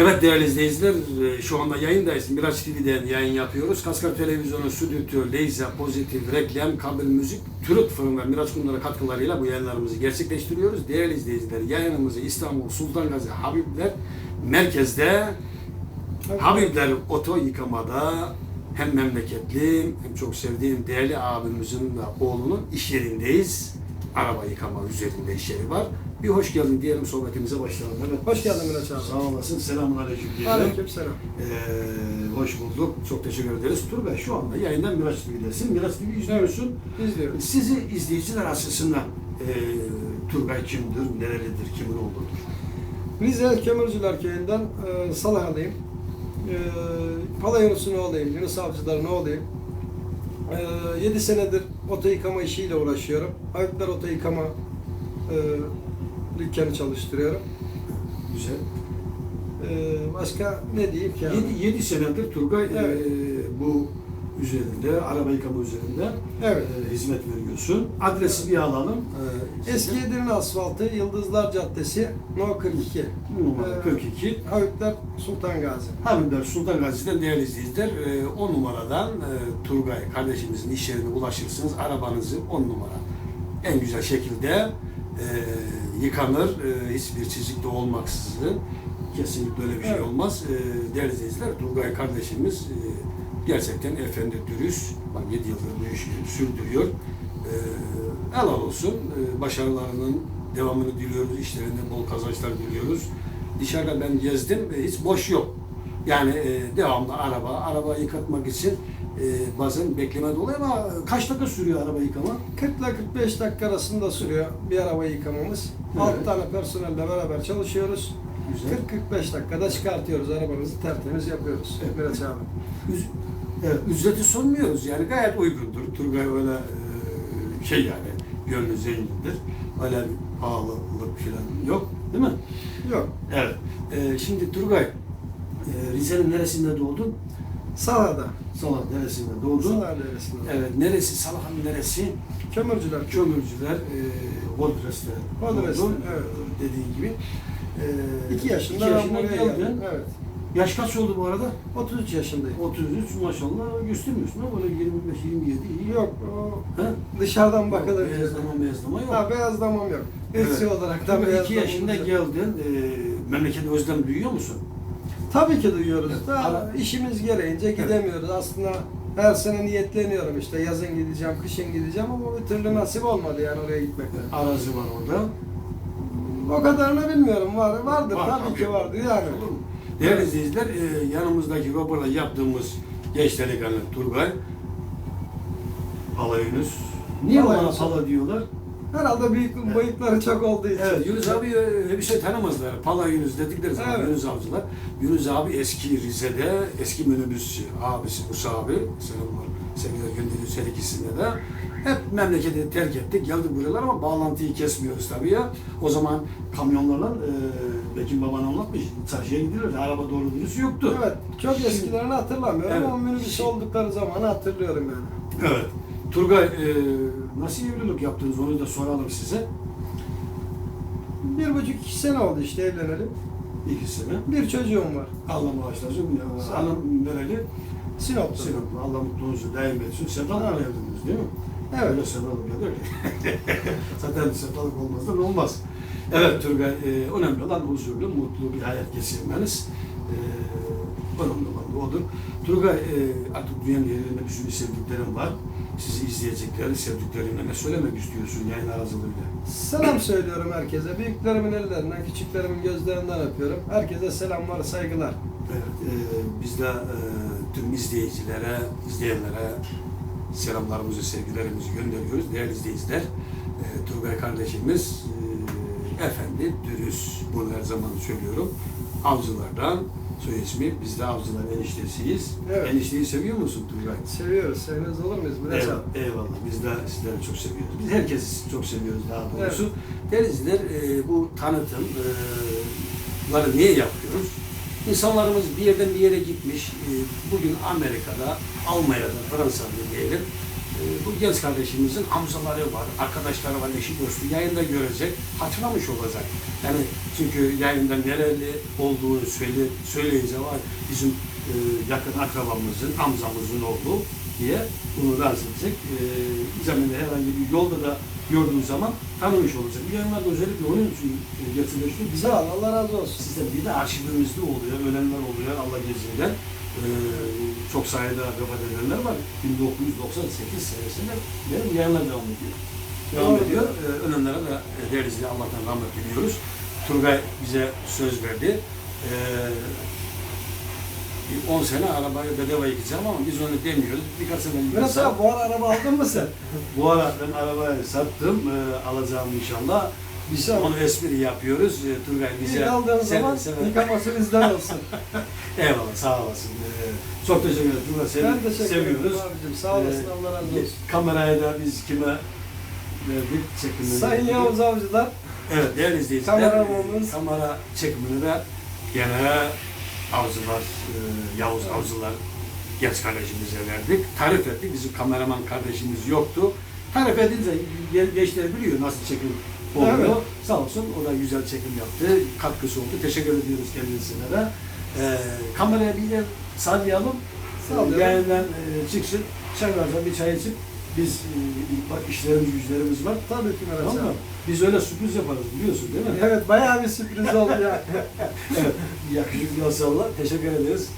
Evet değerli izleyiciler, e, şu anda yayındayız. Miraç TV'den yayın yapıyoruz. Kaskar Televizyonu, Stüdyo, Leyza, Pozitif, Reklam, Kabel Müzik, Türüt Fırın ve Miraç Kumları katkılarıyla bu yayınlarımızı gerçekleştiriyoruz. Değerli izleyiciler, yayınımızı İstanbul Sultan Gazi Habibler Merkez'de Habibler Oto Yıkamada hem memleketli hem çok sevdiğim değerli abimizin de oğlunun iş yerindeyiz. Araba yıkama üzerinde iş yeri var. Bir hoş geldin diyelim sohbetimize başlayalım. Evet. Hoş geldin Miraç abi. Sağ olasın. Selamun aleyküm diyelim. Aleyküm selam. Ee, hoş bulduk. Çok teşekkür ederiz. Turgay şu anda yayından Miraç TV'desin. Miraç TV izliyorsun. İzliyoruz. Sizi izleyiciler açısından e, Turgay kimdir, nerelidir, kimin oğludur? Rize Kömürcüler Köyü'nden e, Salahalıyım. E, Palayonus'un oğluyum, Yunus Avcılar'ın oğluyum. E, 7 senedir oto yıkama işiyle uğraşıyorum. Ayıplar oto yıkama e, dükkanı çalıştırıyorum. Güzel. E, başka ne diyeyim ki? abi? 7, 7 senedir Turgay Evet. e, bu üzerinde, araba yıkama üzerinde Evet. e, hizmet veriyorsun. Adresi bir alalım. E, Eski Edirne Asfaltı, Yıldızlar Caddesi, No 42. numara e, 42. Ayıplar Sultan Gazi. Habibler Sultan Gazi'den değerli izleyiciler 10 numaradan e, Turgay kardeşimizin iş yerine ulaşırsınız. Arabanızı 10 numara en güzel şekilde e, yıkanır. E, hiçbir çizik de olmaksızın. Kesinlikle öyle bir şey olmaz. E, değerli izleyiciler Turgay kardeşimiz e, gerçekten efendi dürüst. Bak 7 yıldır bu işi sürdürüyor. E, helal olsun. E, başarılarının devamını diliyoruz. İşlerinde bol kazançlar diliyoruz. Dışarıda ben gezdim. e, hiç boş yok. Yani e, devamlı araba, araba yıkatmak için e, bazen bekleme de oluyor ama kaç dakika sürüyor araba yıkama? 40 ile 45 dakika arasında sürüyor bir araba yüklamamız. Evet. 6 tane personelle beraber çalışıyoruz. Güzel. 40-45 dakikada çıkartıyoruz arabamızı tertemiz yapıyoruz. Evet. Miraç abi. Üz- evet, ücreti sormuyoruz yani gayet uygundur. Turgay öyle e, şey yani gönlü zengindir. Öyle bir pahalılık falan yok değil mi? Yok. Evet. E, şimdi Turgay e, Rize'nin neresinde doğdun? Salada. Salah neresinde doğdun? Salada neresinde? Evet. Neresi? Salah'ın neresi? Kömürcüler. Kömürcüler, e, Hodres'te Hodres'te, evet. Dediğin gibi. E, 2 yaşında, iki yaşında buraya geldin. geldim. Evet. Yaş kaç oldu bu arada? 33 yaşındayım. 33 maşallah göstermiyorsun ama böyle 25 27 iyi. Yok o Ha? dışarıdan bakılır. Beyazlama beyazlama yok. Ha, beyazlamam yok. Evet. Esi olarak da Tabii iki beyazlamam yaşında yok. geldin. E, memleketi özlem duyuyor musun? Tabii ki duyuyoruz da Ara- işimiz gereğince gidemiyoruz. Aslında her sene niyetleniyorum işte yazın gideceğim, kışın gideceğim ama bir türlü nasip olmadı yani oraya gitmekten. Arazi var orada. O kadarını bilmiyorum. Var, vardır Var, tabii tabii. ki vardır yani. Olur mu? Değerli izleyiciler, e, yanımızdaki Robert'la yaptığımız genç delikanlı Turgay. Pala Yunus. Niye Yunus. Pala diyorlar? Herhalde büyük Evet. bıyıkları çok olduğu için. Evet, Yunus abi e, bir şey tanımazlar. Pala Yunus dedikleri zaman Evet. Yunus avcılar. Yunus abi eski Rize'de, eski minibüsçü abisi Musa abi, selamlar, sevgiler gönderiyoruz her ikisine de. Hep memleketi terk ettik, geldik buralar ama bağlantıyı kesmiyoruz tabii ya. O zaman kamyonlarla, e, Bekim baban anlatmış, çarşıya gidiyorlar, araba doğru dürüst yoktu. Evet, çok eskilerini hatırlamıyorum Evet. ama minibüs oldukları zamanı hatırlıyorum yani. Evet. Turgay, e, nasıl evlilik yaptınız onu da soralım size. Bir buçuk iki sene oldu işte evlenelim. İki sene. Bir çocuğum var. Allah bağışlasın. Anam nereli? Sinop'ta. Sinoplu. Allah mutluluğunuzu daim etsin. Sevdalıkla Evet. evlendiniz değil mi? Evet. Öyle sevdalık ya Zaten sevdalık olmazdan olmaz. Evet Turgay, e, önemli olan huzurlu, mutlu bir hayat geçirmeniz. E, önemli olan da odur. Turgay, e, artık dünyanın yerinde bir sürü sevdiklerim var. Sizi izleyecekleri, sevdiklerine ne söylemek istiyorsun yayın aracılığıyla? Selam söylüyorum herkese. Büyüklerimin ellerinden, küçüklerimin gözlerinden öpüyorum. Herkese selamlar, saygılar. Evet, e, biz de e, tüm izleyicilere, izleyenlere selamlarımızı, sevgilerimizi gönderiyoruz. Değerli izleyiciler, e, Turgay kardeşimiz e, efendi, dürüst, bunu her zaman söylüyorum. Avcılardan, soy ismi, biz de avcılar eniştesiyiz. Evet. Enişteyi seviyor musun Turgay? Seviyoruz. Sevmez olur muyuz? Miraç Eyvallah, abi? eyvallah. Biz de sizleri çok seviyoruz. Biz herkesi çok seviyoruz daha doğrusu. Değerli izleyiciler, e, bu tanıtımları niye yapıyoruz? İnsanlarımız bir yerden bir yere gitmiş, e, bugün Amerika'da, Almanya'da, Fransa'da diyelim, e, e, bu genç kardeşimizin amcaları var, arkadaşları var, eşi dostu yayında görecek, hatırlamış olacak. Yani çünkü yayında nereli olduğunu söyle, söyleyince var bizim e, yakın akrabamızın, amcamızın oğlu diye bunu razı edecek. E, zeminde herhangi bir yolda da gördüğü zaman tanımış olacak. Bu yayınlar da özellikle onun için Sağ ol, Allah razı olsun. Sizde bir de arşivimizde oluyor, ölenler oluyor Allah izniyle. Ee, çok sayıda vefat edenler var. 1998 senesinde benim yayınlar devam ediyor. Devam ediyor. Ee, ölenlere de diye Allah'tan rahmet diliyoruz. Turgay bize söz verdi. Ee, bir 10 sene arabayı bedava yıkayacağım ama biz onu demiyoruz. Birkaç sene yıkasam. abi bu ara araba aldın mı sen? Bu ara ben arabayı sattım. Ee, alacağım inşallah. Biz onu espri yapıyoruz. Ee, Turgay bize İlk aldığın zaman yıkaması bizden olsun. Eyvallah sağ olasın. Ee, çok teşekkür ederim. Turgay seni ben teşekkür ederim seviyoruz. abicim. Sağ olasın, Ee, Allah razı olsun. Kamerayı da biz kime verdik çekimini. Sayın Yavuz Avcılar, Evet değerli izleyiciler. Kameramanımız. Kamera çekimini de gene avcılar, e, Yavuz avcılar genç kardeşimize verdik. Tarif ettik. Bizim kameraman kardeşimiz yoktu. Tarif edince gen- gençler biliyor nasıl çekim oluyor. Evet. Sağ olsun o da güzel çekim yaptı. Katkısı oldu. Teşekkür ediyoruz kendisine de. Ee, kameraya bir yer sallayalım. Sallayalım. Yayından e, çıksın. Çaylarca bir çay içip biz e, bak işlerimiz güçlerimiz var. tabii ki Murat Tamam mı? Biz öyle sürpriz yaparız biliyorsun değil mi? Evet, bayağı bir sürpriz oldu ya. evet. Yakışıklı. Teşekkür ederiz.